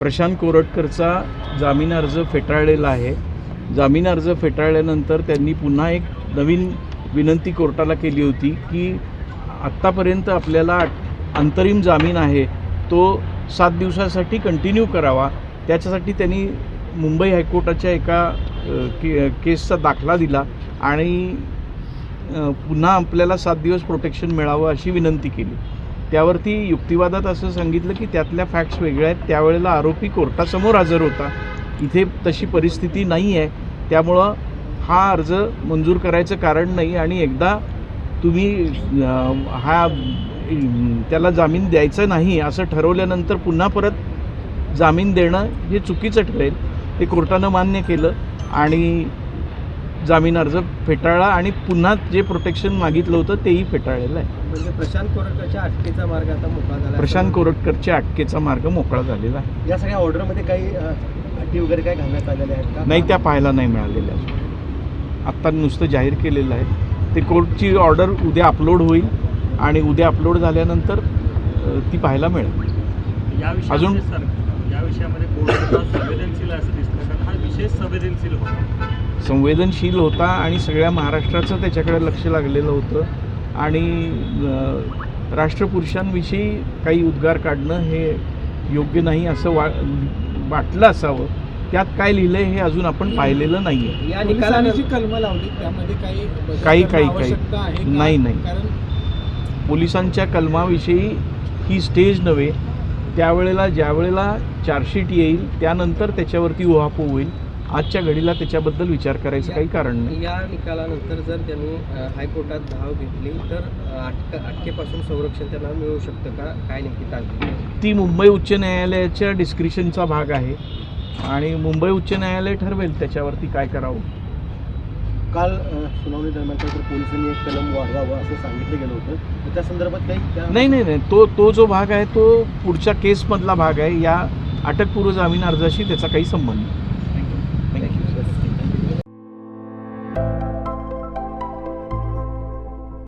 प्रशांत कोरटकरचा जामीन अर्ज फेटाळलेला आहे. जामीन अर्ज फेटाळल्यानंतर त्यांनी पुन्हा एक नवीन विनंती कोर्टाला केली होती की आत्तापर्यंत आपल्याला अंतरिम जामीन आहे तो सात दिवसासाठी कंटिन्यू करावा. त्याच्यासाठी त्यांनी मुंबई हायकोर्टाच्या एका के केसचा दाखला दिला आणि पुन्हा आपल्याला सात दिवस प्रोटेक्शन मिळावं अशी विनंती केली. त्यावरती युक्तिवादात असं सांगितलं की त्यातल्या फॅक्ट्स वेगळ्या आहेत. त्यावेळेला आरोपी कोर्टासमोर हजर होता. इथे तशी परिस्थिती नाही आहे त्यामुळं हा अर्ज मंजूर करायचं कारण नाही आणि एकदा तुम्ही हा त्याला जामीन द्यायचं नाही असं ठरवल्यानंतर पुन्हा परत जामीन देणं हे चुकीचं ठरेल. ते कोर्टानं मान्य केलं आणि जामीन अर्ज फेटाळला आणि पुन्हा जे प्रोटेक्शन मागितलं होतं तेही फेटाळलेलं आहे. म्हणजे प्रशांत कोरटकरच्या अटकेचा मार्ग आता मोकळा झाला प्रशांत कोरटकरच्या अटकेचा मार्ग मोकळा झालेला आहे. या सगळ्या ऑर्डरमध्ये काही अ, अटी वगैरे काय घालण्यात आलेल्या आहेत का? नाही त्या पाहायला नाही मिळालेल्या. अजून. आत्ता नुसतं जाहीर केलेलं आहे. ते कोर्टची ऑर्डर उद्या अपलोड होईल आणि उद्या अपलोड झाल्यानंतर अ, ती पाहायला मिळेल. या अजून- या विषयामध्ये कोर्ट संवेदनशील संवेदनशील होता. संवेदनशील होता आणि सगळ्या महाराष्ट्राचं त्याच्याकडे लक्ष लागलेलं होतं. आणि राष्ट्रपुरुषांविषयी काही उद्गार काढणं हे योग्य नाही असं वा वाटलं असावं. त्यात काय लिहिलंय हे अजून आपण पाहिलेलं नाही आहे या जी कलमं लावली त्यामध्ये काही काही- काही- काही. नाही, नाही. कारण पोलिसांच्या कलमाविषयी ही स्टेज नव्हे. त्यावेळेला ज्यावेळेला चार्जशीट येईल त्यानंतर त्याच्यावरती उहापोह होईल. आजच्या घडीला त्याच्याबद्दल विचार करायचं काही कारण नाही. या निकालानंतर जर त्यांनी हायकोर्टात धाव घेतली तर अटक अटकेपासून संरक्षण त्यांना मिळू शकतं का? काय नेमकी ताकद ती मुंबई उच्च न्यायालयाच्या डिस्क्रिशनचा भाग आहे. आणि मुंबई उच्च न्यायालय ठरवेल त्याच्यावरती काय करावं. काल सुनावणी दरम्यान तर पोलिसांनी एक कलम वाढवावं असं सांगितलं गेलं होतं. तर त्या संदर्भात काही नाही नाही नाही. तो तो जो भाग आहे तो पुढच्या केसमधला भाग आहे. या अटकपूर्व जामीन अर्जाशी त्याचा काही संबंध नाही.